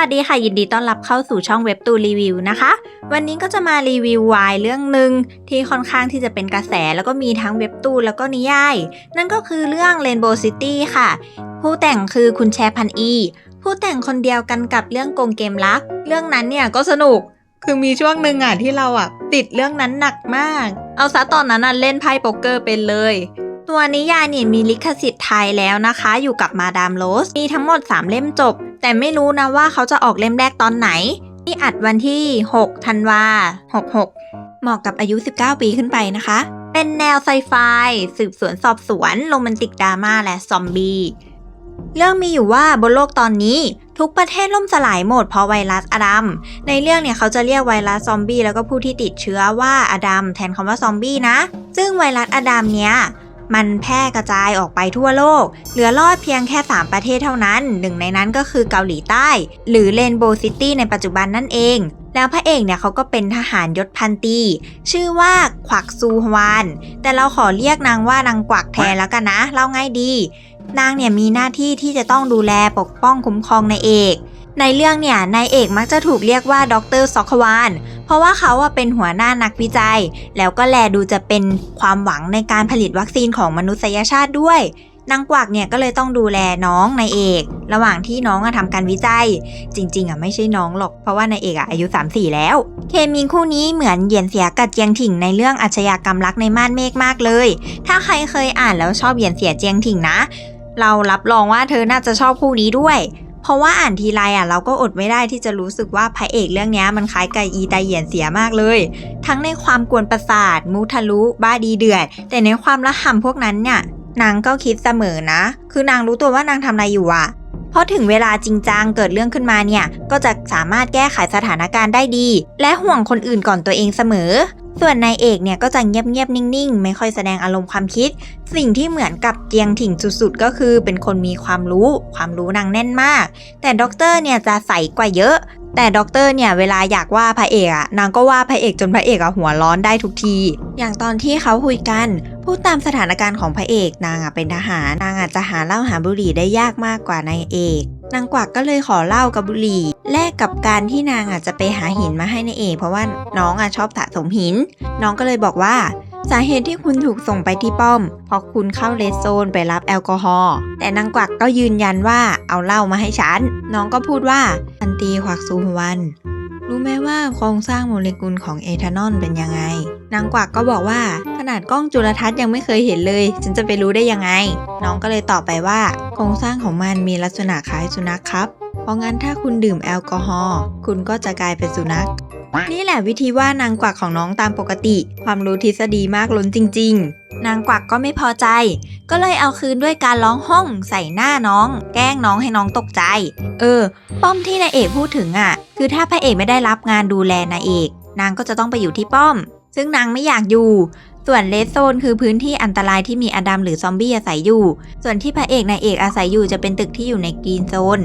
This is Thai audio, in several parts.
วัสดีค่ะ ยินดีต้อนรับเข้าสู่ช่องเว็บตูรีวิวนะคะ วันนี้ก็จะมารีวิววายเรื่องหนึ่งที่ค่อนข้างที่จะเป็นกระแสแล้วก็มีทั้งเว็บตูแล้วก็นิยาย นั่นก็คือเรื่อง Rainbow City ค่ะ ผู้แต่งคือคุณแชร์พันอี ผู้แต่งคนเดียวกันกับเรื่องโกงเกมรัก เรื่องนั้นเนี่ยก็สนุก คือมีช่วงหนึ่งอะที่เราอะติดเรื่องนั้นหนักมาก เอาซะตอนนั้นอะเล่นไพ่โป๊กเกอร์เป็นเลยตัวนิยายเนี่ยมีลิขสิทธิ์ไทยแล้วนะคะ อยู่กับมาดามโรส มีทั้งหมด 3 เล่มจบ แต่ไม่รู้นะว่าเขาจะออกเล่มแรกตอนไหนนี่อัดวันที่ 6 ธันวา 66 เหมาะกับอายุ 19 ปีขึ้นไปนะคะ เป็นแนวไซไฟ สืบสวนสอบสวนโรแมนติกดราม่าและซอมบี้เรื่องมีอยู่ว่าบนโลกตอนนี้ ทุกประเทศล่มสลายหมดเพราะไวรัสอดัม ในเรื่องเนี่ยเขาจะเรียกไวรัสซอมบี้แล้วก็ผู้ที่ติดเชื้อว่าอดัมแทนคำว่าซอมบี้นะ ซึ่งไวรัสอดัมเนี้ย มันแพร่กระจายออกไปทั่วโลก เหลือรอดเพียงแค่ 3 ประเทศเท่านั้น หนึ่งในนั้นก็คือเกาหลีใต้ หรือเรนโบว์ซิตี้ในปัจจุบันนั่นเอง แล้วพระเอกเนี่ยเขาก็เป็นทหารยศพันตี ชื่อว่าขวักซูฮวาน แต่เราขอเรียกนางว่านางกวักแทนแล้วกันนะ เล่าง่ายดี นางเนี่ยมีหน้าที่ที่จะต้องดูแลปกป้องคุ้มครองนายเอกในเรื่องเนี่ยนายเอกมักจะถูกเรียกว่าด็อกเตอร์ซอกควาน เพราะว่าเขาเป็นหัวหน้านักวิจัย แล้วก็แลดูจะเป็นความหวังในการผลิตวัคซีนของมนุษยชาติด้วยนางกวักเนี่ยก็เลยต้องดูแลน้องนายเอก ระหว่างที่น้องอะทำการวิจัย จริง ๆอะไม่ใช่น้องหรอกเพราะว่านายเอกอะอายุ 34 แล้ว เคมีคู่นี้เหมือนเหยียนเสียกับเจียงถิงในเรื่องอาชญากรรมรักในม่านเมฆมากเลย ถ้าใครเคยอ่านแล้วชอบเหยียนเสียเจียงถิงนะ เรารับรองว่าเธอน่าจะชอบคู่นี้ด้วย เพราะว่าอ่านทีไรอะเราก็อดไม่ได้ที่จะรู้สึกว่าพระเอกเรื่องนี้มันคล้ายกับอีไตเหยียนเสียมากเลย ทั้งในความกวนประสาท มุทะลุ บ้าดีเดือด แต่ในความละห่ำพวกนั้นเนี่ยนางก็คิดเสมอนะ คือนางรู้ตัวว่านางทำอะไรอยู่อะพอถึงเวลาจริงจังเกิดเรื่องขึ้นมาเนี่ย ก็จะสามารถแก้ไขสถานการณ์ได้ดี และห่วงคนอื่นก่อนตัวเองเสมอ ส่วนนายเอกเนี่ยก็จะเงียบๆนิ่ง ๆ ไม่ค่อยแสดงอารมณ์ความคิด สิ่งที่เหมือนกับเจียงถิ่งสุดๆ ก็คือเป็นคนมีความรู้ ความรู้นางแน่นมาก แต่ด็อกเตอร์เนี่ยจะใสกว่าเยอะ แต่ด็อกเตอร์เนี่ยเวลาอยากว่าพระเอกอะนางก็ว่าพระเอกจนพระเอกอะหัวร้อนได้ทุกที อย่างตอนที่เขาคุยกันพูดตามสถานการณ์ของพระเอกนางอะเป็นทหารนางอาจจะหาเหล้าหาบุหรี่ได้ยากมากกว่านายเอก นางกวักก็เลยขอเหล้ากับบุหรี่แลกกับการที่นางอาจจะไปหาหินมาให้ในเอกเพราะว่าน้องอะชอบสะสมหิน น้องก็เลยบอกว่า สาเหตุที่คุณถูกส่งไปที่ป้อม เพราะคุณเข้าเลสโซนไปรับแอลกอฮอล์แต่นางกวักก็ยืนยันว่าเอาเหล้ามาให้ฉัน น้องก็พูดว่าอันตีขวักซูฮวัน รู้ไหมว่าโครงสร้างโมเลกุลของเอทานอลเป็นยังไงนางกวักก็บอกว่า นาดกล้องจุลทรรศน์ยังไม่เคยเห็นเลย ฉันจะไปรู้ได้ยังไง น้องก็เลยตอบไปว่า โครงสร้างของมันมีลักษณะคล้ายสุนัขครับ เพราะงั้นถ้าคุณดื่มแอลกอฮอล์คุณก็จะกลายเป็นสุนัข นี่แหละวิธีว่านางกวักของน้องตามปกติ ความรู้ทฤษฎีมากล้นจริง ๆ นางกวักก็ไม่พอใจ ก็เลยเอาคืนด้วยการร้องห้องใส่หน้าน้อง แกล้งน้องให้น้องตกใจ เออ ป้อมที่นายเอกพูดถึงอะ คือถ้าพระเอกไม่ได้รับงานดูแลนายเอก นางก็จะต้องไปอยู่ที่ป้อมซึ่งนางไม่อยากอยู่ ส่วนเลสโซนคือพื้นที่อันตรายที่มีอดัมหรือซอมบี้อาศัยอยู่ ส่วนที่พระเอกนายเอกอาศัยอยู่จะเป็นตึกที่อยู่ในกรีนโซน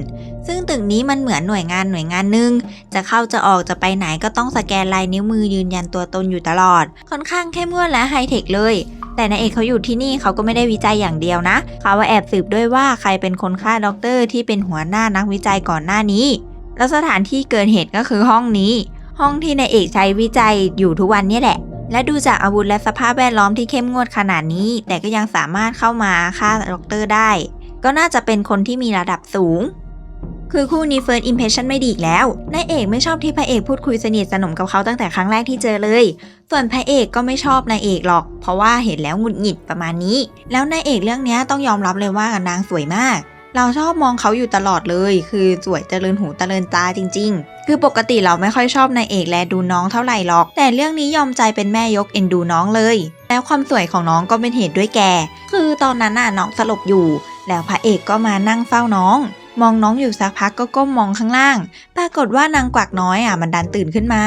ซึ่งตึกนี้มันเหมือนหน่วยงานหน่วยงานหนึ่ง จะเข้าจะออกจะไปไหนก็ต้องสแกนลายนิ้วมือยืนยันตัวตนอยู่ตลอด ค่อนข้างเข้มงวดและไฮเทคเลย แต่นายเอกเขาอยู่ที่นี่เขาก็ไม่ได้วิจัยอย่างเดียวนะ เขาว่าแอบสืบด้วยว่าใครเป็นคนฆ่าด็อกเตอร์ที่เป็นหัวหน้านักวิจัยก่อนหน้านี้ แล้วสถานที่เกิดเหตุก็คือห้องนี้ ห้องที่นายเอกใช้วิจัยอยู่ทุกวันนี้แหละ และดูจากอาวุธและสภาพแวดล้อมที่เข้มงวดขนาดนี้ แต่ก็ยังสามารถเข้ามาฆ่าด็อกเตอร์ได้ ก็น่าจะเป็นคนที่มีระดับสูง คือคู่นี้ First Impression ไม่ดีอีกแล้วนายเอกไม่ชอบที่พระเอกพูดคุยสนิทสนมกับเขาตั้งแต่ครั้งแรกที่เจอเลย ส่วนพระเอกก็ไม่ชอบนายเอกหรอก เพราะว่าเห็นแล้วหงุดหงิดประมาณนี้ แล้วนายเอกเรื่องนี้ต้องยอมรับเลยว่านางสวยมาก เราชอบมองเขาอยู่ตลอดเลย คือสวยเจริญหูเจริญตาจริง ๆ คือปกติเราไม่ค่อยชอบนายเอกและดูน้องเท่าไหร่หรอก แต่เรื่องนี้ยอมใจเป็นแม่ยกเอ็นดูน้องเลย แล้วความสวยของน้องก็เป็นเหตุด้วยแก คือตอนนั้นน่ะน้องสลบอยู่ แล้วพระเอกก็มานั่งเฝ้าน้องมองน้องอยู่สักพักก็ก้มมองข้างล่าง ปรากฏว่านางกวักน้อยอะมันดันตื่นขึ้นมา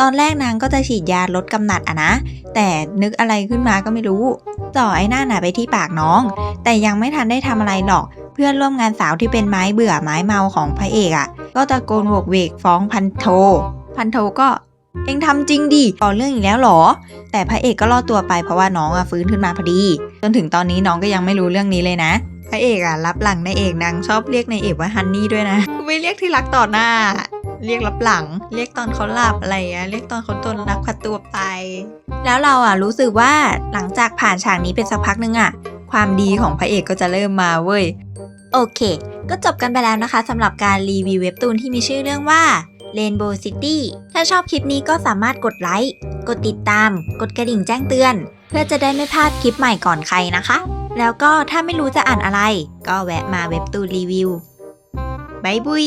ตอนแรกนางก็จะฉีดยาลดกำหนัดอะนะ แต่นึกอะไรขึ้นมาก็ไม่รู้ จ่อไอ้หน้าหนาไปที่ปากน้อง แต่ยังไม่ทันได้ทำอะไรหรอกเพื่อนร่วมงานสาวที่เป็นไม้เบื่อไม้เมาของพระเอกอะ ก็ตะโกนโวกเวกฟ้องพันโท พันโทก็เอ็งทำจริงดิต่อเรื่องอีกแล้วหรอ แต่พระเอกก็รอดตัวไปเพราะว่าน้องอะฟื้นขึ้นมาพอดี จนถึงตอนนี้น้องก็ยังไม่รู้เรื่องนี้เลยนะ พระเอกอะรับหลังนายเอกนางชอบเรียกนายเอกว่าฮันนี่ด้วยนะไม่เรียกที่รักต่อหน้า เรียกรับหลัง เรียกตอนเขาหลับอะไรอะเรียกตอนเขาตนรักพัดตัวไป แล้วเราอะรู้สึกว่าหลังจากผ่านฉากนี้เป็นสักพักนึงอะความดีของพระเอกก็จะเริ่มมาเว้ย โอเค ก็จบกันไปแล้วนะคะสำหรับการรีวิวเว็บตูนที่มีชื่อเรื่องว่า Rainbow City ถ้าชอบคลิปนี้ก็สามารถกดไลค์ กดติดตาม กดกระดิ่งแจ้งเตือน เพื่อจะได้ไม่พลาดคลิปใหม่ก่อนใครนะคะ แล้วก็ถ้าไม่รู้จะอ่านอะไร ก็แวะมาเว็บตูนรีวิวบายบุย